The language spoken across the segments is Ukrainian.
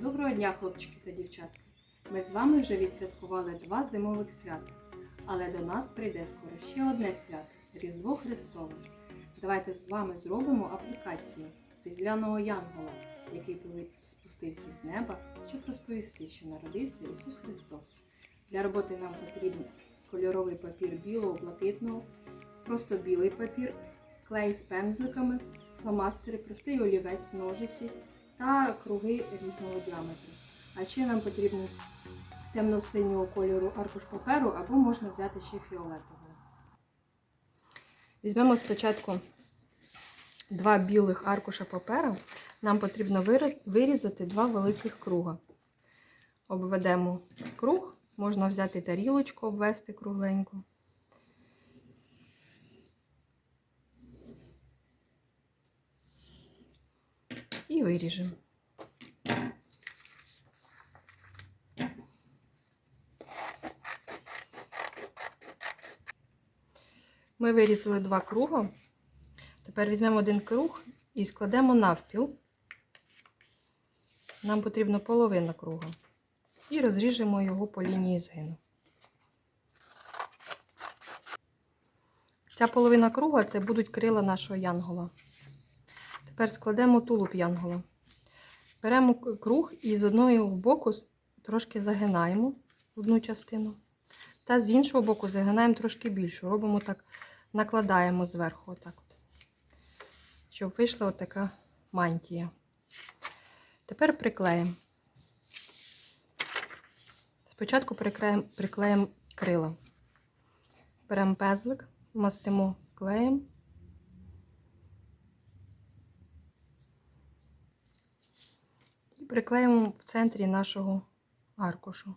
Доброго дня, хлопчики та дівчатки! Ми з вами вже відсвяткували два зимових свята, але до нас прийде скоро ще одне свято Різдво Христове. Давайте з вами зробимо аплікацію різдвяного Янгола, який спустився з неба, щоб розповісти, що народився Ісус Христос. Для роботи нам потрібен кольоровий папір білого, блакитного, просто білий папір, клей з пензликами, фломастери, простий олівець, ножиці та круги різного діаметру. А ще нам потрібно темно-синього кольору аркуш паперу або можна взяти ще фіолетового. Візьмемо спочатку два білих аркуша паперу. Нам потрібно вирізати два великих круга. Обведемо круг, можна взяти тарілочку, обвести кругленько. І виріжемо. Ми вирізали два круга. Тепер візьмемо один круг і складемо навпіл. Нам потрібна половина круга. І розріжемо його по лінії згину. Ця половина круга це будуть крила нашого янгола. Тепер складемо тулуб янгола. Беремо круг і з одного боку трошки загинаємо одну частину. Та з іншого боку загинаємо трошки більше. Робимо так, накладаємо зверху, отак от, щоб вийшла отака мантія. Тепер приклеїмо. Спочатку приклеїмо, приклеїмо крила. Беремо пезлик, мастимо клеєм. Приклеїмо в центрі нашого аркушу.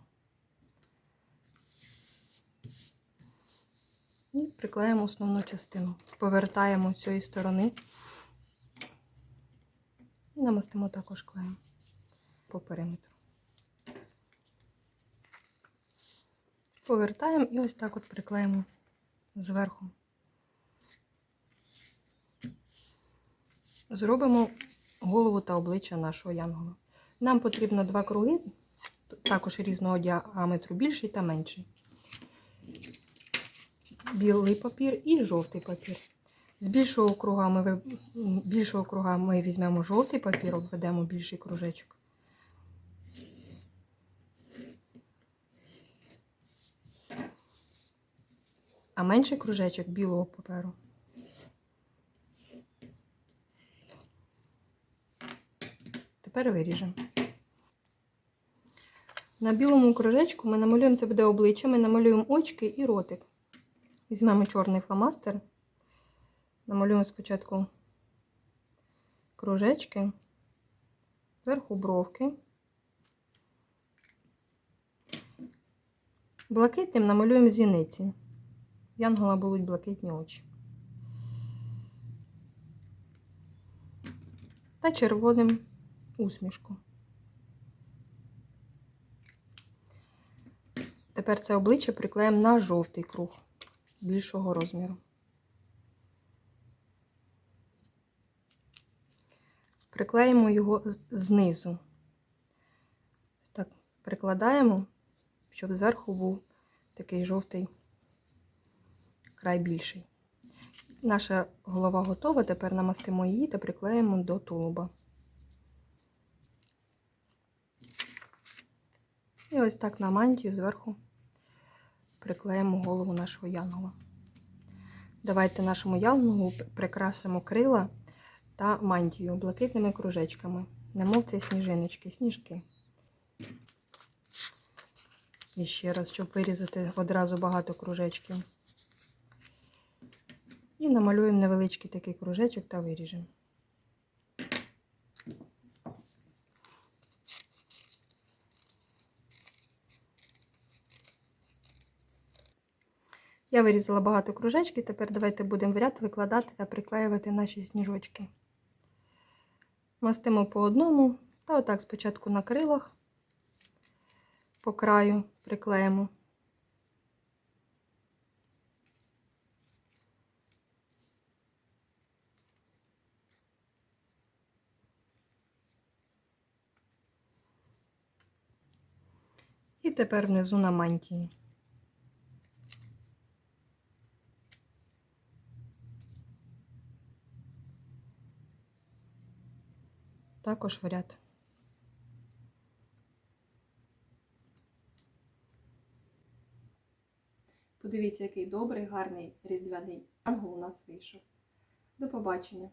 І приклеїмо основну частину. Повертаємо з цієї сторони. І намастимо також клеєм по периметру. Повертаємо і ось так от приклеїмо зверху. Зробимо голову та обличчя нашого янгола. Нам потрібно два круги, також різного діаметру, більший та менший. Білий папір і жовтий папір. З більшого круга ми, більшого круга ми візьмемо жовтий папір, обведемо більший кружечок. А менший кружечок білого паперу. Тепер виріжемо. На білому кружечку ми намалюємо, це буде обличчя, ми намалюємо очки і ротик. Візьмемо чорний фломастер, намалюємо спочатку кружечки, зверху бровки. Блакитним намалюємо зіниці. Янгола будуть блакитні очі. Та червоним усмішку. Тепер це обличчя приклеїмо на жовтий круг більшого розміру. Приклеїмо його знизу. Так, прикладаємо, щоб зверху був такий жовтий край більший. Наша голова готова, тепер намастимо її та приклеїмо до тулуба. І ось так на мантію зверху приклеїмо голову нашого янгола. Давайте нашому янголу прикрасимо крила та мантію блакитними кружечками. Немов це сніжиночки, сніжки. І ще раз, щоб вирізати одразу багато кружечків. І намалюємо невеличкий такий кружечок та виріжемо. Я вирізала багато кружечків, тепер давайте будемо ряд викладати та приклеювати наші сніжочки. Мастимо по одному, та отак спочатку на крилах, по краю приклеїмо. І тепер внизу на мантії. Також в ряд. Подивіться, який добрий, гарний різдвяний ангел у нас вийшов. До побачення!